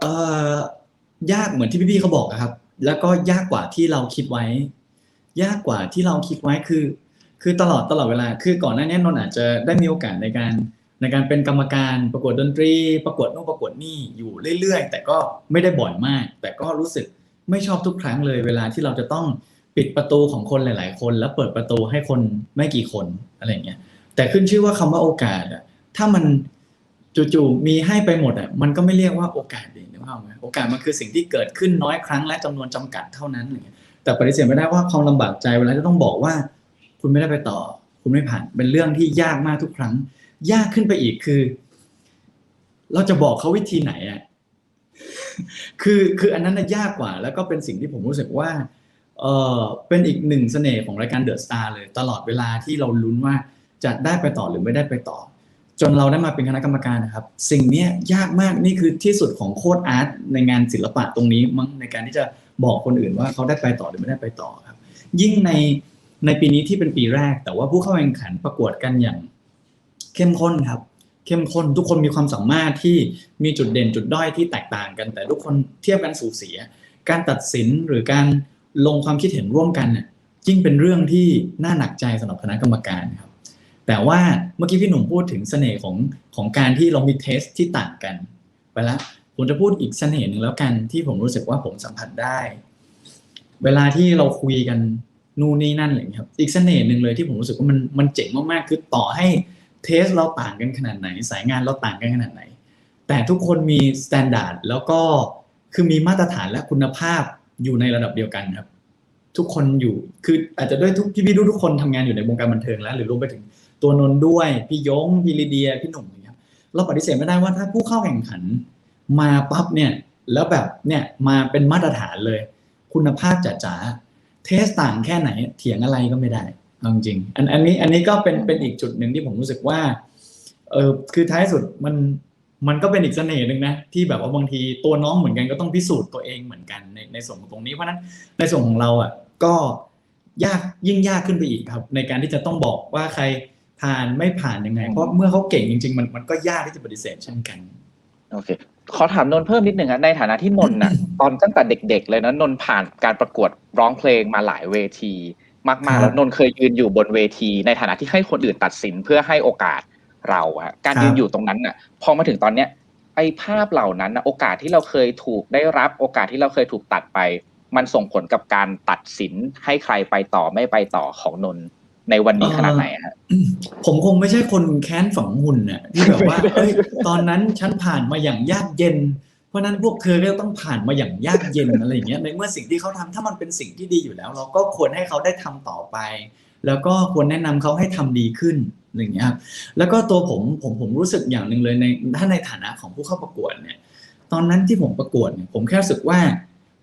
เอ่อยากเหมือนที่พี่ๆเขาบอกอะครับ แล้วก็ยากกว่าที่เราคิดไว้ ยากกว่าที่เราคิดไว้คือ คือตลอดตลอดเวลา คือก่อนหน้านี้นนอาจจะได้มีโอกาสในการในการเป็นกรรมการประกวดดนตรี ประกวดโน่นประกวดนี่อยู่เรื่อยๆ แต่ก็ไม่ได้บ่อยมาก แต่ก็รู้สึกไม่ชอบทุกครั้งเลย เวลาที่เราจะต้องปิดประตูของคนหลาย ๆ คน แล้วเปิดประตูให้คนไม่กี่คนอะไรอย่างเงี้ยแต่ขึ้นชื่อว่าคำว่าโอกาสอะถ้ามัน จู่ๆมีให้ไปหมดอะมันก็ไม่เรียกว่าโอกาสดีนึกภาพไหมโอกาสมันคือสิ่งที่เกิดขึ้นน้อยครั้งและจำนวนจำกัดเท่านั้นแต่ปฏิเสธไม่ได้ว่าความลำบากใจเวลาจะต้องบอกว่า คุณไม่ได้ไปต่อ คุณไม่ผ่านเป็นเรื่องที่ยากมากทุกครั้ง ยากขึ้นไปอีกคือ เราจะบอกเขาวิธีไหนอะคือคืออันนั้นน่ะยากกว่า แล้วก็เป็นสิ่งที่ผมรู้สึกว่าเออเป็นอีกหนึ่งเสน่ห์ของรายการเดอะสตาร์เลย ตลอดเวลาที่เราลุ้นว่าจะได้ไปต่อหรือไม่ได้ไปต่อ จนเราได้มาเป็นคณะกรรมการนะครับ สิ่งนี้ยากมากนี่คือที่สุดของโคดอาร์ตในงานศิลปะตรงนี้มั้งในการที่จะบอกคนอื่นว่าเขาได้ไปต่อหรือไม่ได้ไปต่อครับ ยิ่งในในปีนี้ที่เป็นปีแรก แต่ว่าผู้เข้าแข่งขันประกวดกันอย่างเข้มข้นครับ เข้มข้นทุกคนมีความสามารถที่มีจุดเด่นจุดด้อยที่แตกต่างกัน แต่ทุกคนเทียบกันสูสีการตัดสินหรือการลงความคิดเห็นร่วมกันเนี่ยยิ่งเป็นเรื่องที่น่าหนักใจสำหรับคณะกรรมการครับ แต่ว่าเมื่อกี้พี่หนุ่มพูดถึงเสน่ห์ของของการที่เรามีเทสที่ต่างกัน ไปแล้วผมจะพูดอีกเสน่ห์หนึ่งแล้วกันที่ผมรู้สึกว่าผมสัมผัสได้ เวลาที่เราคุยกันนู่นนี่นั่นอะไรอย่างเงี้ยครับ อีกเสน่ห์หนึ่งเลยที่ผมรู้สึกว่ามันมันเจ๋งมากๆคือต่อให้เทสเราต่างกันขนาดไหน สายงานเราต่างกันขนาดไหน แต่ทุกคนมีสแตนดาร์ดแล้วก็คือมีมาตรฐานและคุณภาพอยู่ในระดับเดียวกันครับ ทุกคนอยู่คืออาจจะด้วยทุกพี่ๆทุกคนทำงานอยู่ในวงการบันเทิงแล้ว หรือรวมไปถึง ตัวนนท์ด้วย พี่ยงพี่ลีเดีย พี่หนุ่มอย่างเงี้ยครับเราปฏิเสธไม่ได้ว่าถ้าผู้เข้าแข่งขัน มาปั๊บเนี่ยแล้วแบบเนี่ยมาเป็นมาตรฐานเลย คุณภาพจ๋าๆเทสต่างแค่ไหนเถียงอะไรก็ไม่ได้เอาจริงอันอันนี้อันนี้ก็เป็นเป็นอีกจุดหนึ่งที่ผมรู้สึกว่าเออคือท้ายสุดมันมันก็เป็นอีกเสน่ห์หนึ่งนะที่แบบว่าบางทีตัวน้องเหมือนกันก็ต้องพิสูจน์ตัวเองเหมือนกันในในส่วนของตรงนี้เพราะฉะนั้นในส่วนของเราอะก็ยากยิ่งยากขึ้นไปอีกครับ ในการที่จะต้องบอกว่าใคร ผ่านไม่ผ่านยังไง เพราะเมื่อเขาเก่งจริง ๆ มันมันก็ยากที่จะปฏิเสธเช่นกันโอเคขอถามนนท์เพิ่มนิดหนึ่งอะในฐานะที่นนท์น่ะ ตอนตั้งแต่เด็ก ๆ เลยนะนนท์ผ่านการประกวดร้องเพลงมาหลายเวที มากครัๆบแล้วนนท์เคยยืนอยู่บนเวที ในฐานะที่ให้คนอื่นตัดสินเพื่อให้โอกาสเราอะการครับยืนอยู่ตรงนั้นน่ะ พอมาถึงตอนเนี้ยไอ้ภาพเหล่านั้นน่ะโอกาสที่เราเคยถูกได้รับโอกาสที่เราเคยถูกตัดไป มันส่งผลกับการตัดสินให้ใครไปต่อไม่ไปต่อของนนท์ ในวันนี้ขนาดไหนอะฮะผมคงไม่ใช่คนแค้นฝังหุ่นน่ะที่แบบว่าเอ้ยตอนนั้นฉันผ่านมาอย่างยากเย็น เพราะฉะนั้นพวกเธอก็ต้องผ่านมาอย่างยากเย็นอะไรอย่างเงี้ยในเมื่อสิ่งที่เขาทำถ้ามันเป็นสิ่งที่ดีอยู่แล้ว เราก็ควรให้เขาได้ทำต่อไป แล้วก็ควรแนะนำเขาให้ทำดีขึ้นอะไรอย่างเงี้ยครับแล้วก็ตัวผมผมผมรู้สึกอย่างหนึ่งเลยในถ้าในฐานะของผู้เข้าประกวดเนี่ย ตอนนั้นที่ผมประกวดเนี่ยผมแค่รู้สึกว่า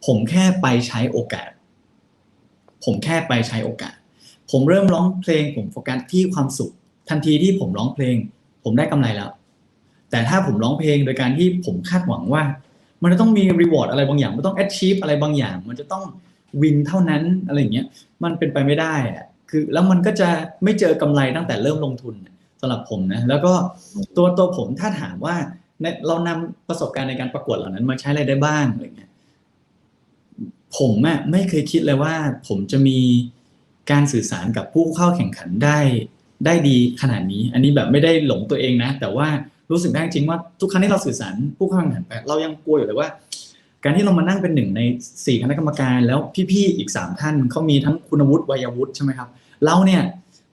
ผมแค่ไปใช้โอกาส ผมแค่ไปใช้โอกาส ผมเริ่มร้องเพลงผมโฟกัสที่ความสุข ทันทีที่ผมร้องเพลง ผมได้กำไรแล้ว แต่ถ้าผมร้องเพลงโดยการที่ผมคาดหวังว่า มันจะต้องมีรีวอร์ดอะไรบางอย่าง มันต้อง achieve อะไรบางอย่าง มันจะต้องวินเท่านั้นอะไรอย่างเงี้ยมันเป็นไปไม่ได้อะคือแล้วมันก็จะไม่เจอกำไรตั้งแต่เริ่มลงทุนสำหรับผมนะแล้วก็ตัวตัวผมถ้าถามว่าเรานำประสบการณ์ในการประกวดเหล่านั้นมาใช้อะไรได้บ้างอะไรเงี้ยผมอะไม่เคยคิดเลยว่า ผมจะมี การสื่อสารกับผู้เข้าแข่งขันได้ได้ดีขนาดนี้ อันนี้แบบไม่ได้หลงตัวเองนะ แต่ว่ารู้สึกได้จริงว่าทุกครั้งที่เราสื่อสารผู้เข้าแข่งขันไปเรายังกลัวอยู่เลยว่า การที่เรามานั่งเป็นหนึ่งในสี่คณะกรรมการแล้วพี่ๆอีกสามท่านเขามีทั้งคุณวุฒิวัยวุฒิใช่ไหมครับเราเนี่ย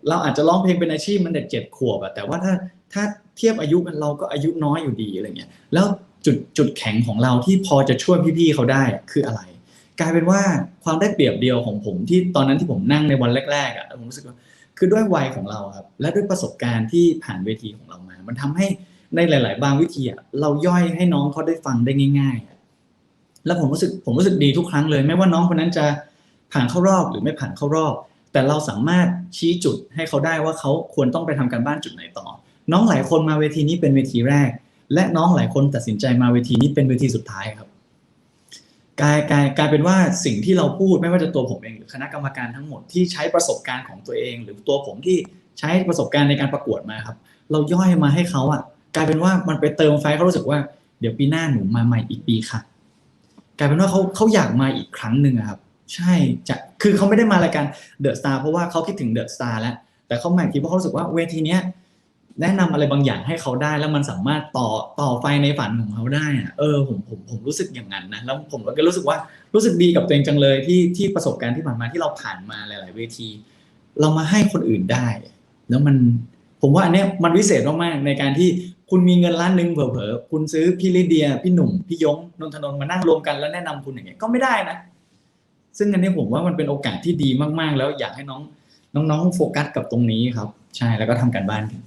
เราอาจจะร้องเพลงเป็นอาชีพมันเด็กเจ็ดขวบอะแต่ว่าถ้าถ้าเทียบอายุกันเราก็อายุน้อยอยู่ดีอะไรเงี้ยแล้วจุดจุดแข็งของเราที่พอจะช่วยพี่ๆเขาได้คืออะไร กลายเป็นว่าความได้เปรียบเดียวของผมที่ตอนนั้นที่ผมนั่งในวันแรกๆอะผมรู้สึกว่าคือด้วยวัยของเราครับและด้วยประสบการณ์ที่ผ่านเวทีของเรามา มันทำให้ในหลาย ๆ บางวิธีอะเราย่อยให้น้องเขาได้ฟังได้ง่ายๆอะแล้วผมรู้สึกผมรู้สึกดีทุกครั้งเลย ไม่ว่าน้องคนนั้นจะผ่านเข้ารอบหรือไม่ผ่านเข้ารอบ แต่เราสามารถชี้จุดให้เขาได้ว่าเขาควรต้องไปทำการบ้านจุดไหนต่อ น้องหลายคนมาเวทีนี้เป็นเวทีแรก และน้องหลายคนตัดสินใจมาเวทีนี้เป็นเวทีสุดท้ายครับ กลายกลายกลายเป็นว่าสิ่งที่เราพูดไม่ว่าจะตัวผมเองหรือคณะกรรมการทั้งหมดที่ใช้ประสบการณ์ของตัวเอง หรือตัวผมที่ใช้ประสบการณ์ในการประกวดมาครับ เราย่อยมาให้เขาอะ กลายเป็นว่ามันไปเติมไฟเขารู้สึกว่าเดี๋ยวปีหน้าหนูมาใหม่อีกปีค่ะ กลายเป็นว่าเขาเขาอยากมาอีกครั้งหนึ่งครับ ใช่จะคือเขาไม่ได้มารายการเดอะสตาร์เพราะว่าเขาคิดถึงเดอะสตาร์แล้วแต่เขามาอีกทีเพราะเขารู้สึกว่าเวทีเนี้ย แนะนำอะไรบางอย่างให้เขาได้แล้วมันสามารถต่อต่อไฟในฝันของเขาได้อะเออผมผมผมรู้สึกอย่างนั้นนะแล้วผมก็รู้สึกว่ารู้สึกดีกับตัวเองจังเลยที่ที่ประสบการณ์ที่ผ่านมาที่เราผ่านมาหลาย ๆ เวที เรามาให้คนอื่นได้ แล้วมันผมว่าอันเนี้ยมันวิเศษมากๆในการที่คุณมีเงินล้านหนึ่งเผลอๆคุณซื้อพี่ลิเดีย พี่หนุ่มพี่ยงนนทนนมานั่งรวมกันแล้วแนะนำคุณอย่างเงี้ยก็ไม่ได้นะ ซึ่งอันนี้ผมว่ามันเป็นโอกาสที่ดีมากๆ แล้วอยากให้น้องน้องๆโฟกัสกับตรงนี้ครับ ใช่แล้วก็ทำการบ้านกัน